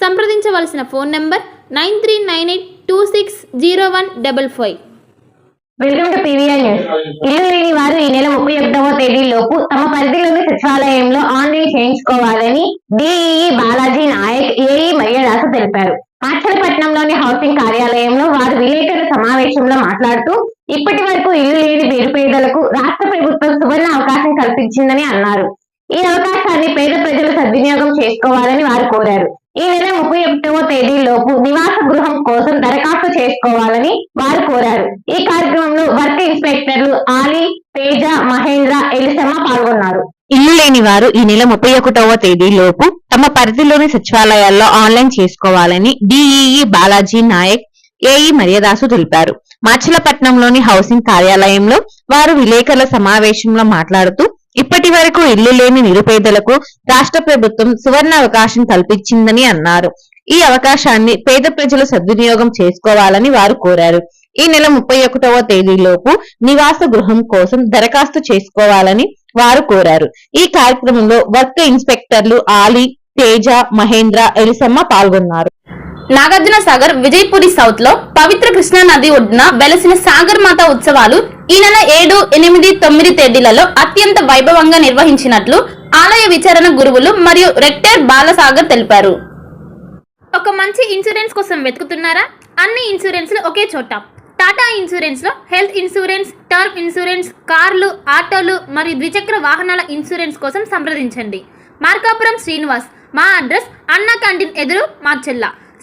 సంప్రదించవలసిన phone number nine three nine eight two six zero one double five. Welcome to PVR news. ఇల్లు లేని వారు ఈ నెల ముప్పై ఒకటవ తేదీలోపు తమ పరిధిలోని సచివాలయంలో ఆన్లైన్ చేయించుకోవాలని డిఈఈ బాలాజీ నాయక్ ఏఈ మర్యాదాసు తెలిపారు. మాచలపట్నంలోని హౌసింగ్ కార్యాలయంలో వారు విలేకరుల సమావేశంలో మాట్లాడుతూ ఇప్పటి వరకు ఇల్లు లేని నిరుపేదలకు రాష్ట్ర ప్రభుత్వం సువర్ణ అవకాశం కల్పించిందని అన్నారు. ఈ అవకాశాన్ని పేద ప్రజలు సద్వినియోగం చేసుకోవాలని వారు కోరారు. ఈ నెల ముప్పై ఒకటవ తేదీలోపు నివాస గృహం కోసం దరఖాస్తు చేసుకోవాలని వారు కోరారు. ఈ కార్యక్రమంలో వర్క్ ఇన్స్పెక్టర్లు ఆలీ తేజ మహేంద్ర ఎలిసమ్మ పాల్గొన్నారు. ఇల్లు లేని వారు ఈ నెల ముప్పై ఒకటవ తేదీలోపు తమ పరిధిలోని సచివాలయాల్లో ఆన్లైన్ చేసుకోవాలని డిఈఈ బాలాజీ నాయక్ ఏఈ మర్యాదాసు తెలిపారు. మాచలపట్నంలోని హౌసింగ్ కార్యాలయంలో వారు విలేకరుల సమావేశంలో మాట్లాడుతూ ఇప్పటి వరకు ఇల్లు లేని నిరుపేదలకు రాష్ట్ర ప్రభుత్వం సువర్ణ అవకాశం కల్పించిందని అన్నారు. ఈ అవకాశాన్ని పేద ప్రజలు సద్వినియోగం చేసుకోవాలని వారు కోరారు. ఈ నెల ముప్పై ఒకటవ తేదీలోపు నివాస గృహం కోసం దరఖాస్తు చేసుకోవాలని వారు కోరారు. ఈ కార్యక్రమంలో వర్క్ ఇన్స్పెక్టర్లు ఆలీ తేజ మహేంద్ర ఎలిసమ్మ పాల్గొన్నారు. నాగార్జున సాగర్ విజయపురి సౌత్లో పవిత్ర కృష్ణా నది ఒడ్డున వెలసిన సాగర్ మాత ఉత్సవాలు ఈ నెల ఏడు ఎనిమిది తొమ్మిది తేదీలలో అత్యంత వైభవంగా నిర్వహించినట్లు ఆలయ విచారణ గురువులు మరియు రెక్టర్ బాలసాగర్ తెలిపారు. ఒక మంచి ఇన్సూరెన్స్ కోసం వెతుకుతున్నారా? అన్ని ఇన్సూరెన్స్లు ఒకే చోట. టాటా ఇన్సూరెన్స్లో హెల్త్ ఇన్సూరెన్స్ టర్మ్ ఇన్సూరెన్స్ కార్లు ఆటోలు మరియు ద్విచక్ర వాహనాల ఇన్సూరెన్స్ కోసం సంప్రదించండి. మార్కాపురం శ్రీనివాస్. మా అడ్రస్ అన్న క్యాంటీన్ ఎదురు మార్చెల్లా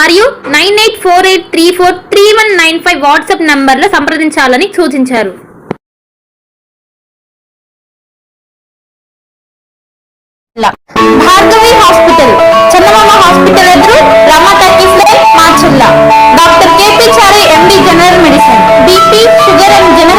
మరియు nine eight four eight three four three one nine five WhatsApp నంబర్లో సంప్రదించాలని సూచించారు. భార్గవి హాస్పిటల్ చందమామ హాస్పిటల్ ఎదురు రమా టర్కీస్ మా doctor KP Chari MD general medicine. BP sugar and general